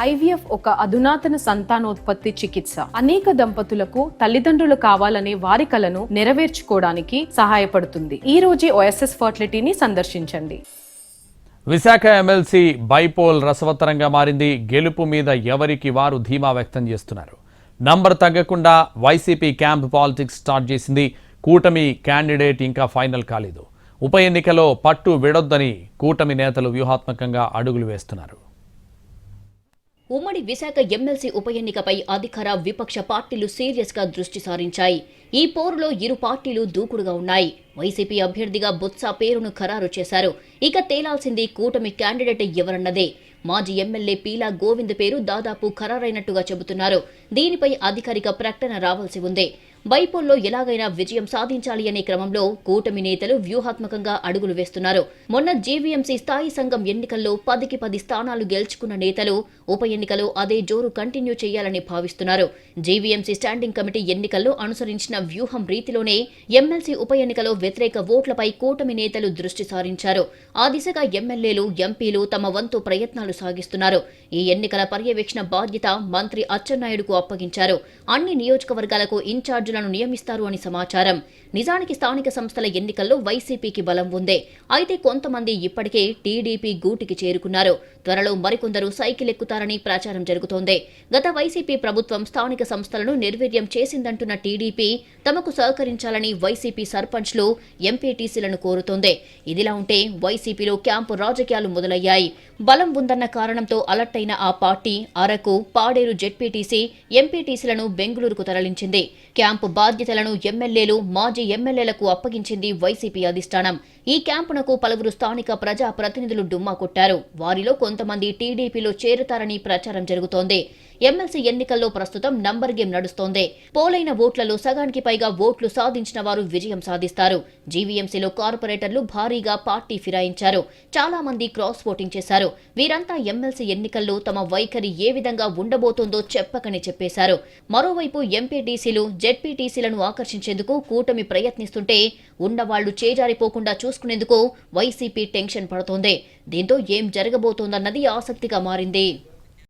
IVF ఒక అధునాతన సంతానోత్పత్తి చికిత్స. అనేక దంపతులకు తల్లిదండ్రులు కావాలనే వారి కలను నెరవేర్చుకోవడానికి సహాయపడుతుంది. ఈ రోజే ఓఎస్ఎస్ ఫర్టిలిటీని సందర్శించండి. విశాఖ ఎమ్మెల్సీ బైపోల్ రసవత్తరంగా మారింది. గెలుపు మీద ఎవరికి వారు ధీమా వ్యక్తం చేస్తున్నారు. నంబర్ తగ్గకుండా వైసీపీ క్యాంప్ పాలిటిక్స్ స్టార్ట్ చేసింది. కూటమి క్యాండిడేట్ ఇంకా ఫైనల్ కాలేదు. ఉప ఎన్నికలో పట్టు విడొద్దని కూటమి నేతలు వ్యూహాత్మకంగా అడుగులు వేస్తున్నారు. ఉమ్మడి విశాఖ ఎమ్మెల్సీ ఉప ఎన్నికపై అధికార విపక్ష పార్టీలు సీరియస్గా దృష్టి సారించాయి. ఈ పోరులో ఇరు పార్టీలు దూకుడుగా ఉన్నాయి. వైసీపీ అభ్యర్థిగా బొత్స పేరును ఖరారు చేశారు. ఇక తేలాల్సింది కూటమి క్యాండిడేట్ ఎవరన్నదే. మాజీ ఎమ్మెల్యే పీలా గోవింద్ పేరు దాదాపు ఖరారైనట్టుగా చెబుతున్నారు. దీనిపై అధికారిక ప్రకటన రావాల్సి ఉంది. బైపోల్లో ఎలాగైనా విజయం సాధించాలి అనే క్రమంలో కూటమి నేతలు వ్యూహాత్మకంగా అడుగులు వేస్తున్నారు. మొన్న జీవీఎంసీ స్థాయి సంఘం ఎన్నికల్లో పదికి పది స్థానాలు గెలుచుకున్న నేతలు ఉప ఎన్నికలో అదే జోరు కంటిన్యూ చేయాలని భావిస్తున్నారు. జీవీఎంసీ స్టాండింగ్ కమిటీ ఎన్నికల్లో అనుసరించిన వ్యూహం రీతిలోనే ఎమ్మెల్సీ ఉప ఎన్నికలో వ్యతిరేక ఓట్లపై కూటమి నేతలు దృష్టి సారించారు. ఆ దిశగా ఎమ్మెల్యేలు ఎంపీలు తమ వంతు ప్రయత్నాలు సాగిస్తున్నారు. ఈ ఎన్నికల పర్యవేక్షణ బాధ్యత మంత్రి అచ్చెన్నాయుడుకు అప్పగించారు. అన్ని నియోజకవర్గాలకు ఇన్ఛార్జీలను నియమిస్తారు అని సమాచారం. నిజానికి స్థానిక సంస్థల ఎన్నికల్లో వైసీపీకి బలం ఉందే. అయితే కొంతమంది ఇప్పటికే టీడీపీ గూటికి చేరుకున్నారు. త్వరలో మరికొందరు సైకిల్ ఎక్కుతారని ప్రచారం జరుగుతోంది. గత వైసీపీ ప్రభుత్వం స్థానిక సంస్థలను నిర్వీర్యం చేసిందంటున్న టీడీపీ తమకు సహకరించాలని వైసీపీ సర్పంచ్లు ఎంపీటీసీలను కోరుతోంది. ఇదిలా ఉంటే వైసీపీలో క్యాంపు రాజకీయాలు మొదలయ్యాయి. బలం ఉందన్న కారణంతో అలర్ట్ అయిన ఆ పార్టీ అరకు పాడేరు జెడ్పీటీసీ ఎంపీటీసీలను బెంగళూరుకు తరలించింది. క్యాంపు బాధ్యతలను ఎమ్మెల్యేలు మాజీ ఎమ్మెల్యేలకు అప్పగించింది వైసీపీ అధిష్టానం. ఈ క్యాంపునకు పలువురు స్థానిక ప్రజా ప్రతినిధులు డుమ్మా కొట్టారు. వారిలో కొంతమంది టీడీపీలో చేరుతారని ప్రచారం జరుగుతోంది. ఎమ్మెల్సీ ఎన్నికల్లో ప్రస్తుతం నంబర్ గేమ్ నడుస్తోంది. పోలైన ఓట్లలో సగానికి పైగా ఓట్లు సాధించిన వారు విజయం సాధిస్తారు. జీవీఎంసీలో కార్పొరేటర్లు భారీగా పార్టీ ఫిరాయించారు. చాలా మంది క్రాస్ ఓటింగ్ చేశారు. వీరంతా ఎమ్మెల్సీ ఎన్నికల్లో తమ వైఖరి ఏ విధంగా ఉండబోతోందో చెప్పకని చెప్పేశారు. మరోవైపు ఎంపీటీసీలు జెడ్పీటీసీలను ఆకర్షించేందుకు కూటమి ప్రయత్నిస్తుంటే ఉన్నవాళ్ళు చేజారిపోకుండా చూసుకునేందుకు వైసీపీ టెన్షన్ పడుతోంది. దీంతో ఏం జరగబోతోందన్నది ఆసక్తిగా మారింది.